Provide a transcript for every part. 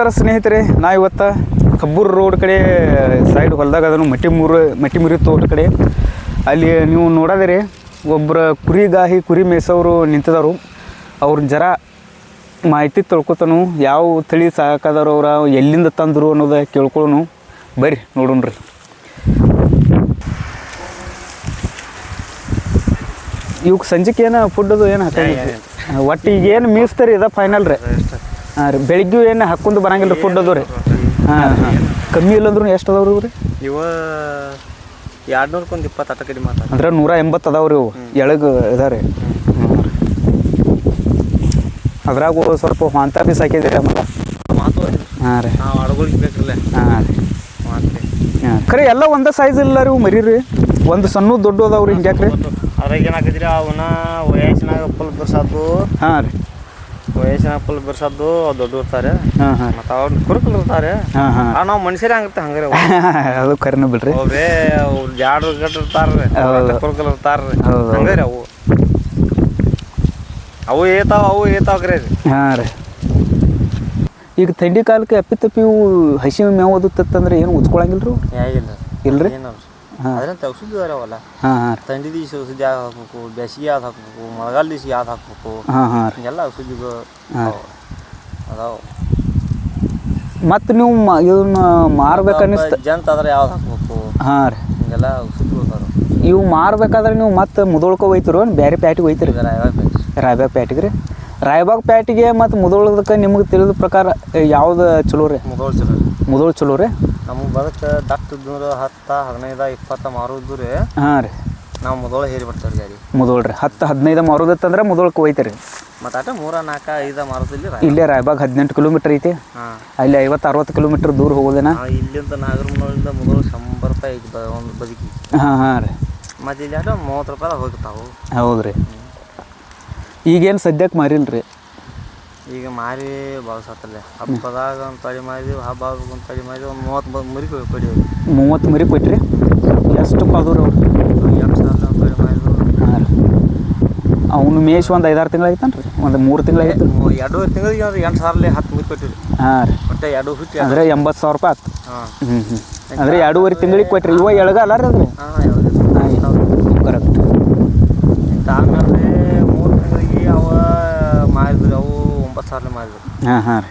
ನಮಸ್ಕಾರ ಸ್ನೇಹಿತರೆ ನಾ ಇವತ್ತು ಕಬ್ಬೂರು ರೋಡ್ ಕಡೆ ಸೈಡ್ ಹೊಲ್ದಾಗ ಅದನ್ನು ಮಟ್ಟಿಮೂರು ಮಟ್ಟಿಮುರಿ ತೋಟ ಕಡೆ. ಅಲ್ಲಿ ನೀವು ನೋಡೋದಿರಿ ಒಬ್ಬರ ಕುರಿಗಾಹಿ ಕುರಿ ಮೇಸವರು ನಿಂತಿದ್ದಾರು ಅವ್ರ ಜರ ಮಾಹಿತಿ ತಿಳ್ಕೊತಾನು ಯಾವ ತಳಿ ಸಾಕಾದವ್ರು ಅವ್ರ ಎಲ್ಲಿಂದ ತಂದರು ಅನ್ನೋದು ಕೇಳ್ಕೊಳ್ಳೋನು ಬರ್ರಿ ನೋಡೋಣ್ರಿ ಇವಕ್ಕೆ ಸಂಜೆಗೆ ಏನು ಫುಡ್ ಅದು ಏನು ಹಾಕಿ ಒಟ್ಟು ಈಗ ಏನು ಮೀಸ್ತಾರೆ ಇದ ಫೈನಲ್ ರೀ. ಹಾಂ ರೀ ಬೆಳಿಗ್ಗೆ ಏನು ಹಾಕೊಂಡು ಬರಂಗಿಲ್ಲ ರೀ ಫುಡ್ ಅದು ರೀ? ಹಾಂ ಹಾಂ. ಕಮ್ಮಿ ಇಲ್ಲಂದ್ರೂ ಎಷ್ಟು ಅದಾವ ಇವ್ರಿ? ಇವ ಎರಡು ನೂರಕ್ಕೊಂದು ಇಪ್ಪತ್ತು ಕಡಿಮೆ ಮಾತಾಡ ಅಂದ್ರೆ ನೂರ ಎಂಬತ್ತು ಅದಾವ್ರಿ ಇವು. ಎಳಗ ಇದಾವೆ ರೀ. ಅದ್ರಾಗ ಸ್ವಲ್ಪ ಮಾಂತ ಬಿ ಸಾಕಿದ್ರಿ ಮತ್ತೆ ಮಾತು ಹಾಂ ರೀ. ನಾವು ಅಡಗಳಿಗೆ ಬೇಕ್ರಲ್ಲ. ಹಾಂ ರೀ. ಹಾಂ ಖರೆ ಎಲ್ಲ ಒಂದೇ ಸೈಜ್ ಇಲ್ಲ ರೀ ಮರಿ ರೀ ಒಂದು ಸಣ್ಣ ದೊಡ್ಡ ಅದಾವ ರೀ ಹಿಂಗ್ಯಾಕ್ರಿ. ಅದ್ರಾಗ ಏನಾಕೈತ್ರಿ ಅವನ ವಯಸ್ಸಿನಾಗ ಫುಲ್ ಬಿರ್ಸದ್ದು ಹಾಂ ರೀ. ವಯಸ್ಸಿನಾಗ ಫುಲ್ ಬಿರ್ಸದ್ದು ದೊಡ್ಡ ಇರ್ತಾರೆ. ಮತ್ತು ಅವ್ರು ಕುರುಕಲ್ ಇರ್ತಾರೆ. ಆ ನಾವು ಮನುಷ್ಯರೇ ಹಂಗಿರ್ತೆ ಹಂಗ್ರಿ ಅದು ಕರೆನ ಬಿಡ್ರಿ. ಅವ್ರೇ ಅವ್ರು ಜಾಡ್ ಗಟ್ಟ ಇರ್ತಾರ್ರಿ. ಕುರುಕಲ್ ಇರ್ತಾರ್ರಿ ಹಂಗ್ರಿ ಅವು. ಅವು ಏತಾವ ಅವು ಏತಾವ ಕರೆ ರೀ. ಹಾಂ ರೀ. ಈಗ ಥಂಡಿ ಕಾಲಕ್ಕೆ ಅಪ್ಪಿ ತಪ್ಪಿ ಇವು ಹಸಿ ಮೇವು ಅದು ತತ್ತಂದ್ರೆ ಏನು ಉಚ್ಕೊಳಂಗಿಲ್ರಿ ಇಲ್ರಿ? ಅದ್ರಂತ ಔಷಧಿ ಅವಲ್ಲ ಹಾಂ ಹಾಂ ಥಂಡಿ ದಿವಸ ಔಷಧಿ ಯಾವ್ದು ಹಾಕ್ಬೇಕು ಬೇಸಿಗೆ ಯಾವ್ದು ಹಾಕ್ಬೇಕು ಮಳೆಗಾಲ ದಿವಸ ಯಾವ್ದು ಹಾಕ್ಬೇಕು ಹಾಂ ಹಾಂ ಹಿಂಗೆಲ್ಲ ಔಷಧಿಗಳು ಹಾಂ. ಅದಾವ ಮತ್ತು ನೀವು ಮ ಇವನ್ನ ಮಾರ್ಬೇಕನ್ನಿಸ್ತ ಜಂತ ಆದ್ರೆ ಯಾವ್ದು ಹಾಕ್ಬೇಕು ಹಾಂ ರೀ ಹಿಂಗೆಲ್ಲ ಔಷಧಿಗಳು ಅದಾವ ಇವು ಮಾರ್ಬೇಕಾದ್ರೆ ನೀವು ಮತ್ತೆ ಮುದೋಳ್ಕೊ ಒಯ್ತಿರೋ ಬೇರೆ ಪ್ಯಾಟಿಗೆ ಒಯ್ತೀರಿ ಇದರ ಯಾವಾಗ ಬೇಕು ರಾಯಬಾಗ್ ಪ್ಯಾಟಿಗೆ ರೀ ರಾಯಬಾಗ್ ಪ್ಯಾಟಿಗೆ ಮತ್ತು ಮುದೋಳದಕ್ಕೆ ನಿಮಗೆ ತಿಳಿದ ಪ್ರಕಾರ ಯಾವ್ದು ಚಲೋ ರೀ ಮುದೋಳ್ ಚಲೋ ಮುದೋಳು ಚಲೋ ರೀ ನಮಗೆ ಬದಕ್ಕೆ ದಟ್ಟ ಇದ್ದಂದ್ರೆ ಹತ್ತು ಹದಿನೈದು ಇಪ್ಪತ್ತು ಮಾರುದು ರೀ. ಹಾಂ ರೀ. ನಾವು ಮುದೋಳ ಹೇರಿ ಬರ್ತಾರೆ ಗಾಡಿ. ರೀ. ಹತ್ತು ಹದಿನೈದು ಮಾರೋದತ್ತಂದ್ರೆ ಮುದೋಳಕ್ಕೆ ಹೋಯ್ತೀರಿ. ಮತ್ತು ಅಟ ಮೂರ ನಾಲ್ಕು ಐದು ಮಾರೋದಿಲ್ಲ ಇಲ್ಲೇ ರಾಯಬಾಗ್. ಹದಿನೆಂಟು ಕಿಲೋಮೀಟ್ರ್ ಐತಿ. ಹಾಂ. ಅಲ್ಲಿ ಐವತ್ತು ಅರವತ್ತು ಕಿಲೋಮೀಟ್ರ್ ದೂರ ಹೋಗೋದೇನ? ಇಲ್ಲಿಂದ ನಾಗರಮನೂರಿಂದ ಮುದೋಳ ಶಂಬರ್ ರೂಪಾಯಿ ಐತಿ ಬ ಒಂದು ಬದುಕಿ. ಹಾಂ ಹಾಂ ರೀ. ಮತ್ತು ಇಲ್ಲಿ ಅಟ ಮೂವತ್ತು ರೂಪಾಯಿ ಹೋಗ್ತಾವು. ಹೌದು ರೀ ಈಗೇನು ಸದ್ಯಕ್ಕೆ ಮಾರಿಲ್ಲ ರೀ ಈಗ ಮಾರಿ ಬಳಸತ್ತಲ್ಲ ಹಬ್ಬದಾಗ ಒಂದು ತಳಿ ಮಾರಿ ಹಬ್ಬ ಆಗ್ಬೇಕು ಒಂದು ತಳಿ ಮಾರಿ ಒಂದು ಮೂವತ್ತು ಮರಿ ಕೊಡಿವಿ. ಮೂವತ್ತು ಮರಿ ಕೊಟ್ರಿ? ಎಷ್ಟು ಪದೂರು ಎಂಟು ಸಾವಿರ ಒಂದು ತಳಿ ಹಾಂ ರೀ. ಅವನು ಮೇಷ್ ಒಂದು ಐದಾರು ತಿಂಗಳು ಐತನ್ ರೀ? ಒಂದು ಮೂರು ತಿಂಗಳು ಎರಡು ಎರಡೂವರೆ ತಿಂಗಳಿಗೆ ಅಂದ್ರೆ ಎಂಟು ಸಾವಿರಲ್ಲಿ ಹತ್ತು ಮರಿ ಕೊಟ್ಟಿವಿ ಹಾಂ ರೀ. ಮತ್ತೆ ಎರಡು ಹುಟ್ಟಿ ಅಂದರೆ ಎಂಬತ್ತು ಸಾವಿರ ರೂಪಾಯಿ ಆಯ್ತು ಹಾಂ. ಹ್ಞೂ ಹ್ಞೂ ಅಂದರೆ ಎರಡೂವರೆ ತಿಂಗಳಿಗೆ ಕೊಟ್ರಿ. ಇವಾಗ ಎಳಗ ಅಲ್ಲ ರೀ ಅದು ಹಾಂ ಕರೆಕ್ಟ್ ಆಮೇಲೆ ಮೂರು ತಿಂಗಳಿಗೆ ಅವ ಮಾರಿದ್ವಿ ಅವು ಒಂಬತ್ತು ಸಾವಿರ ಮಾರಿದ್ವಿ ಹಾಂ ಹಾಂ ರೀ.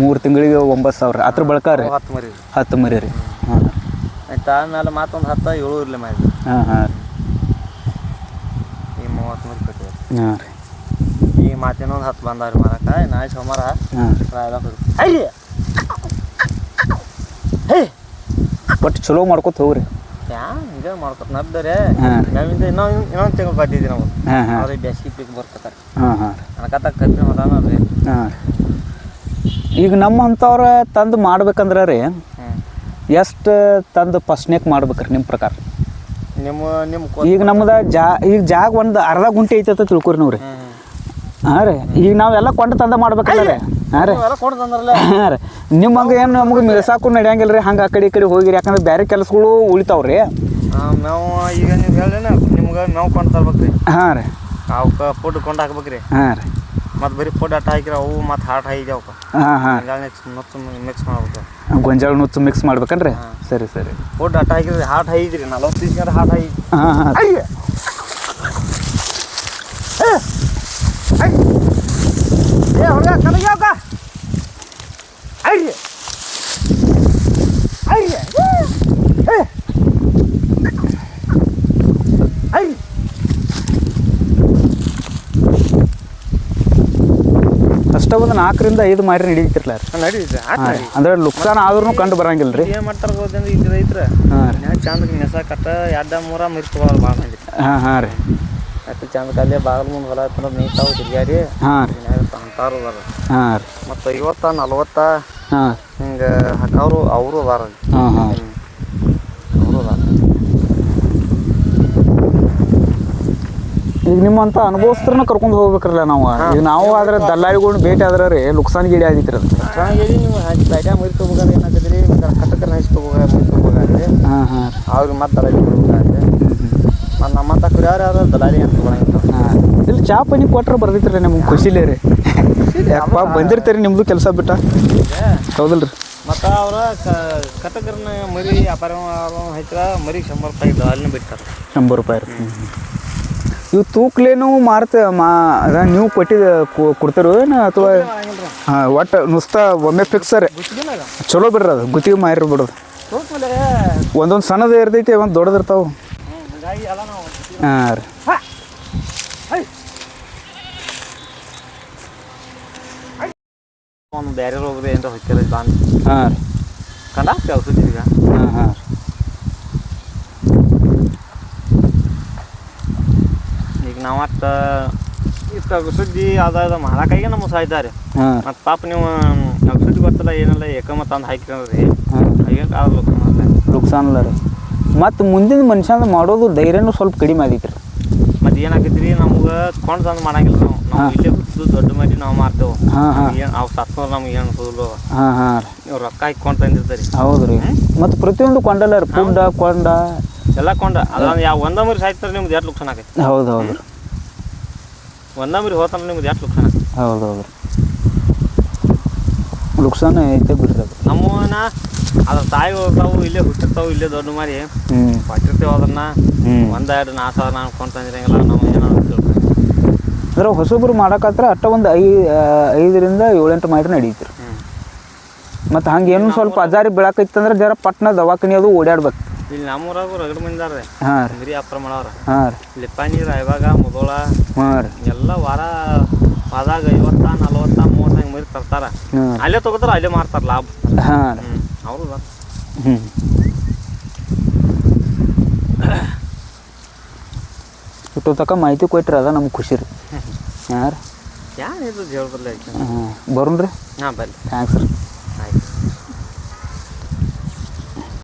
ಮೂರು ತಿಂಗಳಿಗೆ ಒಂಬತ್ತು ಸಾವಿರ. ಅದ್ರ ಬಳಕ ರೀ? ಹತ್ತು ಮರಿ ಹತ್ತು ಮರಿ ರೀ. ಹಾಂ. ಆಯ್ತು ಆಮೇಲೆ ಮತ್ತೊಂದು ಹತ್ತು ಏಳು ಇರಲಿ ಮಾಡಿ ಹಾಂ ಹಾಂ ರೀ. ಈ ಮೂವತ್ತು ಮರಿ ಕೊಟ್ಟಿವಿ ಹಾಂ ರೀ. ಈ ಮಾತಿನೊಂದು ಹತ್ತು ಬಂದಾವ್ರಿ ಮಾರಕ. ನಾಳೆ ಸೋಮವಾರ ಹಾಂ. ರೀ. ಬಟ್ ಚಲೋ ಮಾಡ್ಕೊತ ಹೋಗ್ರಿ. ಯಾ ಹಿಂಗೆ ಮಾಡ್ಕೊತ ನಬ್ದರೆ? ರೀ. ನಾವಿಂದ ಇನ್ನೊಂದು ಇನ್ನೊಂದು ತಿಂಗಳು ಬಂದಿದ್ದೀವಿ ನಾವು. ಅವ್ರಿಗೆ ಬೇಸಿಗೆ ಪೀಕ್ ಬರ್ತಾರೆ ಹಾಂ ಹಾಂ ಹಾಂ. ಈಗ ನಮ್ಮ ಅಂಥವ್ರ ತಂದು ಮಾಡ್ಬೇಕಂದ್ರೆ ರೀ ಎಷ್ಟು ತಂದು ಫಸ್ಟ್ನೇಕ್ ಮಾಡ್ಬೇಕ್ರಿ ನಿಮ್ಮ ಪ್ರಕಾರ? ನಿಮ್ಮ ನಿಮ್ಮ ಈಗ ನಮ್ದು ಜಾ ಈಗ ಜಾಗ ಒಂದು ಅರ್ಧ ಗುಂಟೆ ಐತೆ ಅಂತ ತಿಳ್ಕೊರಿ ನೀವು ರೀ ಹಾಂ ರೀ ಈಗ ನಾವೆಲ್ಲ ಕೊಂಡು ತಂದ ಮಾಡ್ಬೇಕಲ್ಲ ರೀ. ಹಾಂ ರೀ. ಹಾಂ ರೀ. ನಿಮ್ಮಂಗೆ ಏನು ನಮ್ಗೆ ಮಿಳ್ಸಾಕು ನಡೆಯಂಗಿಲ್ಲ ರೀ ಹಂಗೆ ಆ ಕಡೆ ಈ ಕಡೆ ಹೋಗಿರಿ ಯಾಕಂದ್ರೆ ಬೇರೆ ಕೆಲಸಗಳು ಉಳಿತಾವ್ರಿ. ನಾವು ಈಗ ನೀವು ಹೇಳಿ ನಿಮ್ಗೆ ಮೇವು ಕೊಂಡು ತರ್ಬೇಕು ರೀ ಹಾಂ ರೀ. ಅವಕ್ಕೆ ಫುಡ್ ಕೊಂಡು ಹಾಕ್ಬೇಕು ರೀ ಹಾಂ ರೀ ಮತ್ತು ಬರೀ ಫುಡ್ ಅಟ್ಟ ಹಾಕಿರ ಅವು ಮತ್ತು ಹಾಟ್ ಹಾಕಿದೆ ಅವಕ್ಕೆ ಹಾಂ ಹಾಂ ಹಂಗಾಗಿ ನೆಕ್ಸ್ಟ್ ನುಚ್ಚು ಮಿಕ್ಸ್ ಮಾಡ್ಬೇಕು ಗೊಂಜಾಳ ನುಚ್ಚು ಮಿಕ್ಸ್ ಮಾಡ್ಬೇಕನ್ರಿ ಸರಿ ಸರಿ ಫುಡ್ ಅಟ್ಟ ಹಾಕಿದ್ರೆ ಹಾಟ್ ಹಾಕಿದ್ರಿ ನಲವತ್ತು ದಿವ್ಸ ಹಾಟ್ ಹಾಕಿ ಹಾಂ ಹಾಂ ಅಯ್ಯ ಏ ಹುಡುಗ ಕಲಗ್ಯಾಕ ಅಯ್ಯ ಅಯ್ಯ ಅಷ್ಟ ಒಂದು ನಾಲ್ಕರಿಂದ ಐದು ಮಾರಿ ನಡೀತಿರ್ಲ ನಡೀತಿದೆ ಅಂದ್ರೆ ಲುಕ್ಸಾನ್ ಆದ್ರೂ ಕಂಡು ಬರಂಗಿಲ್ಲ ರೀ ಏನು ಮಾಡ್ತಾರ ಗೊತ್ತಂದ್ರೆ ಇಲ್ಲಿ ರೈತರ? ಚಂದ ನೆಸ ಕಟ್ಟ ಎಡ್ಡ ಮೂರ ಮಿರ್ ತಗೋಲ್ಲ ಭಾಳ ಮಂದಿ ಹಾಂ ಹಾಂ ರೀ. ಯಾಕೆ ಚಂದ ಕಲ್ಲೇ ಬಾಗಿಲು ಮುಂದೆ ಹೊಲ ಐತಂದ್ರೆ ನೀಟಾವು ತಿರ್ಗ್ಯಾಡಿ ಹಾಂ ರೀ. ಅಂತಾರು ಅದಾರ. ಹಾಂ ರೀ. ಮತ್ತು ಐವತ್ತ ನಲ್ವತ್ತ ಹಾಂ ಹಿಂಗೆ ಹಾಕವ್ರು ಅವರು ಅದಾರ. ಹಾಂ ಹಾಂ ರೀ ಅವರು ಅದಾರ ಈಗ ನಿಮ್ಮಂತ ಅನುಭವಸ್ಥರನ್ನ ಕರ್ಕೊಂಡು ಹೋಗ್ಬೇಕ್ರಲ್ಲ ನಾವು. ಈಗ ನಾವು ಆದ್ರೆ ದಲ್ಲಾಳಿಗಳ್ನ ಭೇಟಿ ಆದ್ರೆ ರೀ ಲುಕ್ಸಾನ್ ಗಿಡಿ ಆಗಿತ್ತು ಅದು. ಚೆನ್ನಾಗಿ ನೀವು ಏನಾಗ್ತದ್ರಿ ಕಟ್ಟಕ್ಕೆ ಹಾಂ ಹಾಂ. ಅವ್ರಿಗೆ ಮತ್ತೆ ದಲ್ಲಾಳಿ ಕೊಡ್ಬೇಕಾದ್ರೆ. ಮತ್ತು ನಮ್ಮಂತ ಕುರಿಯಾರು ಯಾರು ದಲ್ಲಾಳಿ ಅಂತ ಹಾಂ. ಇಲ್ಲಿ ಚಾ ಪನಿ ಕೊಟ್ರೆ ಬರ್ದಿತ್ರಿ ನಿಮ್ಗೆ ಖುಷಿಲೇ ರೀ. ಯಪ್ಪ ಬಂದಿರ್ತೀರಿ ನಿಮ್ಮದು ಕೆಲಸ ಬಿಟ್ಟ. ಹೌದಲ್ರಿ. ಮತ್ತು ಅವರ ಕಟಕರನ್ನ ಮರಿ ವ್ಯಾಪಾರ ಹೈತ್ರ ಮರಿ ಶಂಬರ್ ರೂಪಾಯಿ ಅಲ್ಲಿನ ಬಿಡ್ತಾರೆ ಶಂಬರ್ ರೂಪಾಯಿ ರೀ. ಇವು ತೂಕ್ಲೇನು ಮಾರ್ತ ಮಾ ಅದ ನೀವು ಕೊಟ್ಟಿದ ಕೊಡ್ತಾರೋ ಏನು ಅಥವಾ ಹಾಂ ಒಟ್ಟು ನುಸ್ತ ಒಮ್ಮೆ ಫಿಕ್ಸ್ ರೀ ಚಲೋ ಬಿಡ್ರಿ ಅದು ಗುತ್ತಿಗೆ ಮಾರಿ ಬಿಡೋದು. ಒಂದೊಂದು ಸಣ್ಣದ ಇರ್ತೈತಿ ಒಂದು ದೊಡ್ಡದಿರ್ತಾವೆ ಹಾಂ ರೀ. ಒಂದು ಬೇರೆ ರೋಗದ ಏನಾರ ಹಾಂ ರೀ. ಕಂಡ ಹಾಂ ಹಾಂ ನಾವು ಅಷ್ಟ ಇಷ್ಟು ಔಷಧಿ ಆದಾಯ ಮಾಡಕ್ಕಾಗಿ ನಮ್ಮ ಸಾಯ್ತಾರೆ ಮತ್ತು ಪಾಪ ನೀವು ಔಷಧಿ ಗೊತ್ತಲ್ಲ ಏನಿಲ್ಲ ಏಕಮ ತಂದು ಹಾಕಿರಿ ಹಾಂ. ಅಯ್ಯಂಗೆ ನುಕ್ಸಾನ್ ಅಲ್ಲ. ರೀ. ಮತ್ತು ಮುಂದಿನ ಮನುಷ್ಯನ ಮಾಡೋದು ಧೈರ್ಯನೂ ಸ್ವಲ್ಪ ಕಡಿಮೆ ಆಗೈತೆ ರೀ ಮತ್ತು ಏನಾಕೈತಿ ನಮ್ಗೆ ಕೊಂಡು ತಂದು ಮಾಡಂಗಿಲ್ಲ ನಾವು. ನಾವು ಇಲ್ಲೇ ಹುಟ್ಟು ದೊಡ್ಡ ಮಾಡಿ ನಾವು ಹಾಂ ಏನು ಅವು ಸತ್ತು ನಮ್ಗೆ ಏನು ಸುಳ್ಳು ಹಾಂ ಹಾಂ ರೀ. ನೀವು ರೊಕ್ಕ ಹಾಕೊಂಡು ತಂದಿರ್ತಾರೆ. ಹೌದು ರೀ. ಮತ್ತು ಪ್ರತಿಯೊಂದು ಕೊಂಡಲ್ಲ ರೀ. ಪುಂಡ ಕೊಂಡ. ಎಲ್ಲ ಕೊಂಡ. ಅದ ಯಾವ ಒಂದ ಮರಿ ಸಾಯ್ತಾರೆ ನಿಮ್ದು ಎರಡು ಲಕ್ಷಣ ಹೌದು ಹೌದು. ರೀ ಹೋತಾನ ನಿಮ್ಗೆ ನಿಮ್ದು ಎಷ್ಟು ಲುಕ್ಸಾನ ಹೌದು ಹೌದು ರೀ ನುಕ್ಸಾನ ಐತೆ ಬಿಡ್ತದೆ ನಮ್ಮನ ಅದ್ರ ತಾಯಿ ಹೋಗ್ತಾವು ಇಲ್ಲೇ ಹುಟ್ಟಿರ್ತಾವು ಇಲ್ಲೇ ದೊಡ್ಡ ಮಾರಿ. ಪಟ್ಟಿರ್ತೇವೆ ಕೊಟ್ಟಿರ್ತೇವೆ ಅದನ್ನ ಒಂದ ಒಂದೆರಡು ನಾಲ್ಕು ಸಾವಿರ ನಾನು ಕೊಂಡು ತಂದಿರಂಗಿಲ್ಲ ನಮ್ಮ ಏನಾದ್ರು ತಿಳ್ಕೊಂಡು ಅಂದ್ರೆ ಹೊಸಬ್ರು ಮಾಡಕತ್ರ ಅಟ್ಟ ಒಂದು ಐ ಐದರಿಂದ ಏಳೆಂಟು ಮೈಟ್ರ್ ನಡೀತು ರೀ ಹ್ಞೂ ಮತ್ತು ಹಂಗೆ ಏನು ಸ್ವಲ್ಪ ಅಜಾರಿ ಬೀಳಕೈತಂದ್ರೆ ಜರ ಪಟ್ನ ದವಾಖಾನೆ ಅದು ಓಡಾಡ್ಬೇಕು ಇಲ್ಲಿ ನಮ್ಮೂರಾಗು ರಗಡ್ ಮಂದಿದಾರೆ ಹಾಂ ರೀ. ವ್ಯಾಪಾರ ಮಾಡೋರು ಹಾಂ ರೀ. ಲಿಪ್ಪಾನಿ ರಾಯಬಾಗ ಮುದೋಳ. ಹಾಂ ರೀ. ಎಲ್ಲ ವಾರ ವಾರದಾಗ ಐವತ್ತ ನಲ್ವತ್ತ ಮೂವತ್ತ ಹಂಗೆ ಮರಿ ತರ್ತಾರ ಅಲ್ಲೇ ತಗೋತಾರ ಅಲ್ಲೇ ಮಾರ್ತಾರ ಲಾಭ. ಹಾಂ ರೀ. ಅವರು ಹ್ಞೂ ಇಟ್ಟು ತಕ ಮಾಹಿತಿ ಕೊಟ್ರಿ ಅದ ನಮ್ಗೆ ಖುಷಿ ರೀ. ಹಾಂ ರೀ. ಯಾರು ಇದು ಹೇಳ್ಬಲ್ಲ ಹಾಂ ಬರೋಣ ರೀ ಹಾಂ ಬಲ್ಲಿ ಥ್ಯಾಂಕ್ಸ್ ರೀ.